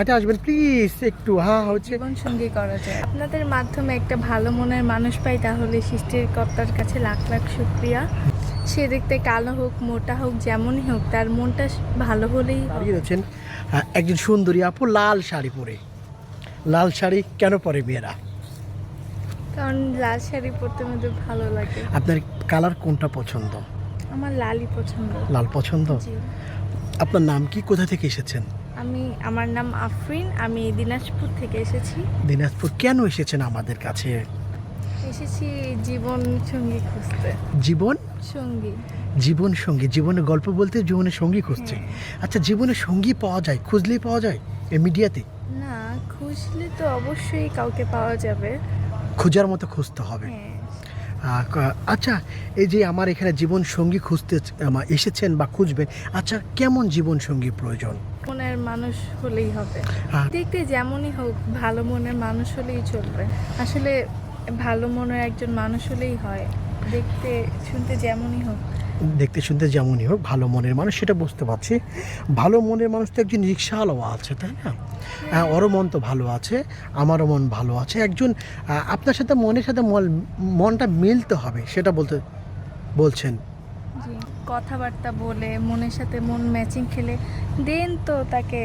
হাঁটে আসবেন প্লিজ একটু হ্যাঁ হচ্ছে। জীবন সঙ্গী করা যায়। আপনাদের মাধ্যমে একটা ভালো মনের মানুষ পাই তাহলে সৃষ্টির কর্তার কাছে লাখ লাখ শুক্রিয়া। সে দেখতে কালো হোক মোটা হোক যেমনই হোক তার মনটা ভালো হলেই। দাঁড়িয়ে একজন সুন্দরী আপু লাল শাড়ি পরে। লাল শাড়ি কেন পরে মেয়েরা? কারণ লাল শাড়ি পরতে মধ্যে ভালো লাগে। আপনার কালার কোনটা পছন্দ? আমার লালই পছন্দ। লাল পছন্দ? আপনার নাম কি? কোথা থেকে এসেছেন? আমি আমার নাম আফরিন আমি দিনাজপুর থেকে এসেছি। দিনাজপুর কেন এসেছেন আমাদের কাছে? এসেছি জীবন সঙ্গী খুঁজতে। জীবন? সঙ্গী। জীবন সঙ্গী জীবনের গল্প বলতে জীবনের সঙ্গী খুঁজছে। আচ্ছা জীবনের সঙ্গী পাওয়া যায় খুঁজলেই পাওয়া যায় এ মিডিয়াতে? না খুঁজলে তো অবশ্যই কাউকে পাওয়া যাবে। খোঁজার মতো খুঁজতে হবে। হ্যাঁ। আচ্ছা এই যে আমার এখানে জীবন সঙ্গী খুঁজতে এসেছেন বা খুঁজবেন আচ্ছা কেমন জীবন সঙ্গী প্রয়োজন? মনের মানুষ হলেই হবে। হ্যাঁ। দেখতে যেমনই হোক ভালো মনের মানুষ হলেই চলবে। আসলে ভালো মনের একজন মানুষ হলেই হয়। দেখতে শুনতে যেমনই হোক। দেখতে শুনতে যেমনই হোক ভালো মনের মানুষ সেটা বুঝতে পারছি। ভালো মনের মানুষ তো একজন রিক্সাওয়ালাও আছে তাই না? হ্যাঁ। ওরও মন তো ভালো আছে আমারও মন ভালো আছে। একজন আপনার সাথে মনের সাথে মন- মনটা মিলতে হবে সেটা বলতে বলছেন। কথাবার্তা বলে, মনের সাথে মন ম্যাচিং খেলে দেন তো তাকে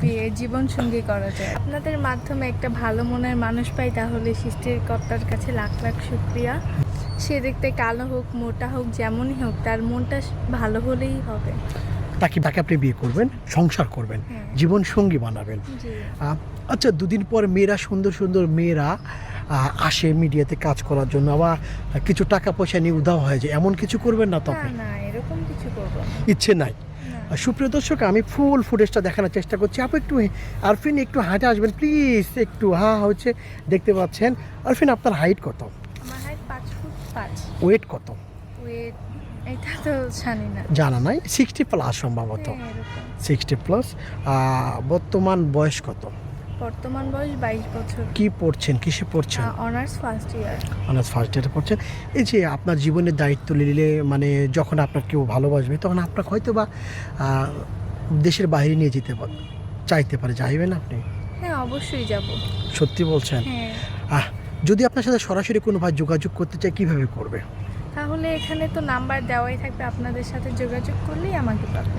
বিয়ে জীবন সঙ্গী করা যায়। আপনাদের মাধ্যমে একটা ভালো মনের মানুষ পাই, তাহলে সৃষ্টিকর্তার কাছে লাখ লাখ শুক্রিয়া। সে দেখতে কালো হোক, মোটা হোক, যেমনই হোক, তার মনটা ভালো হলেই হবে। তাকে তাকে আপনি বিয়ে করবেন সংসার করবেন। জীবন সঙ্গী বানাবেন। আচ্ছা দুদিন পর মেয়েরা সুন্দর সুন্দর মেয়েরা আসে মিডিয়াতে কাজ করার জন্য আবার কিছু টাকা পয়সা নিয়ে উধাও হয়ে যায়। এমন কিছু করবেন না তো না আপনি কিছু ইচ্ছে নাই। সুপ্রিয় দর্শক আমি ফুল ফুটেজটা দেখানোর চেষ্টা করছি। আপনি একটু আরফিন একটু হাঁটে আসবেন প্লিজ একটু হা হচ্ছে দেখতে পাচ্ছেন। আরফিন আপনার হাইট কত? ওয়েট কত? ওয়েট এটা তো জানি না। জানা নাই? সিক্সটি প্লাস সম্ভবত। হ্যাঁ, সিক্সটি প্লাস বর্তমান বয়স কত? বর্তমান বয়স বাইশ বছর। কি পড়ছেন? কিসে পড়ছেন? Honours first year honours first ইয়ারে পড়ছেন। এই যে আপনার জীবনের দায়িত্ব নিলে মানে যখন আপনার কেউ ভালোবাসবে তখন আপনাকে হয়তো বা দেশের বাইরে নিয়ে যেতে চাইতে পারে। যাইবেন আপনি? হ্যাঁ অবশ্যই যাব। সত্যি বলছেন? হ্যাঁ। আহ যদি আপনার সাথে সরাসরি কোনো ভাই যোগাযোগ করতে চায় কীভাবে করবে? তাহলে এখানে তো নাম্বার দেওয়াই থাকবে আপনাদের সাথে যোগাযোগ করলেই আমাকে পাবেন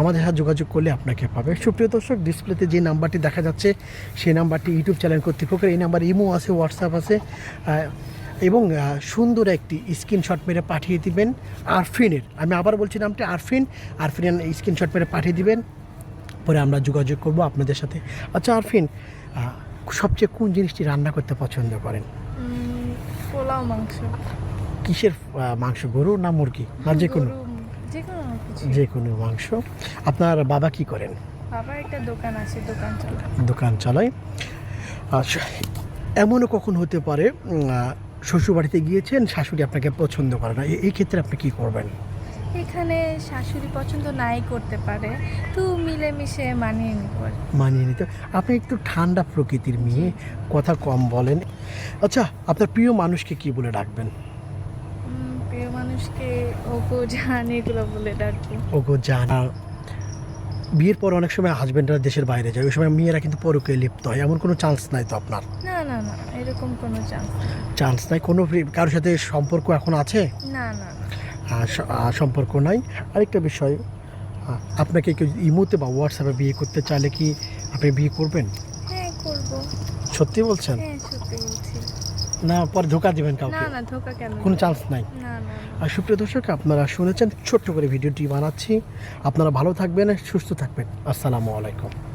আমাদের সাথে যোগাযোগ করলে আপনাকে পাবে। সুপ্রিয় দর্শক ডিসপ্লেতে যে নাম্বারটি দেখা যাচ্ছে সেই নাম্বারটি ইউটিউব চ্যানেল কর্তৃপক্ষের এই নাম্বার ইমো আছে হোয়াটসঅ্যাপ আছে এবং সুন্দর একটি স্ক্রিনশট মেরে পাঠিয়ে দিবেন আরফিনের। আমি আবার বলছি নামটি আরফিন। আরফিন স্ক্রিনশট মেরে পাঠিয়ে দিবেন পরে আমরা যোগাযোগ করব আপনাদের সাথে। আচ্ছা আরফিন সবচেয়ে কোন জিনিসটি রান্না করতে পছন্দ করেন? পোলাও মাংস। কিসের মাংস গরু না মুরগি? না যে কোনো? যে কোনো যে কোনো মাংস। আপনার বাবা কি করেন? বাবার একটা দোকান আছে দোকান চালা দোকান চালায়। স- এমনও কখন হতে পারে উম, আহ, শ্বশুরবাড়িতে গিয়েছেন শাশুড়ি আপনাকে পছন্দ করে না? এই ক্ষেত্রে আপনি কি করবেন? এখানে শাশুড়ি পছন্দ নাই করতে পারে তো মিলেমিশে মানিয়ে নিতে মানিয়ে নিতে আপনি একটু ঠান্ডা প্রকৃতির মেয়ে কথা কম বলেন। আচ্ছা আপনার প্রিয় মানুষকে কি বলে ডাকবেন? মানুষকে ওগো জান এগুলো বলে ডাকবো। ওগো জানা। বিয়ের পর অনেক সময় হাজব্যান্ডরা দেশের বাইরে যায় ওই সময় মেয়েরা কিন্তু পরকে লিপ্ত হয় এমন কোনো চান্স নাই তো আপনার? না না না এরকম কোনো চান্স চান্স নাই কোনো কারোর সাথে সম্পর্ক এখন আছে? না না সম্পর্ক নাই। আরেকটা বিষয় আপনাকে কেউ ইমোতে বা হোয়াটসঅ্যাপে বিয়ে করতে চাইলে কি আপনি বিয়ে করবেন? হ্যাঁ করব। সত্যি বলছেন? হ্যাঁ সত্যি না পরে ধোকা দিবেন কাউকে। না ধোকা কেন? কোনো চান্স নাই। না না না। আর সুপ্রিয় দর্শক আপনারা শুনেছেন ছোট্ট করে ভিডিওটি বানাচ্ছি। আপনারা ভালো থাকবেন সুস্থ থাকবেন। আসসালামু আলাইকুম।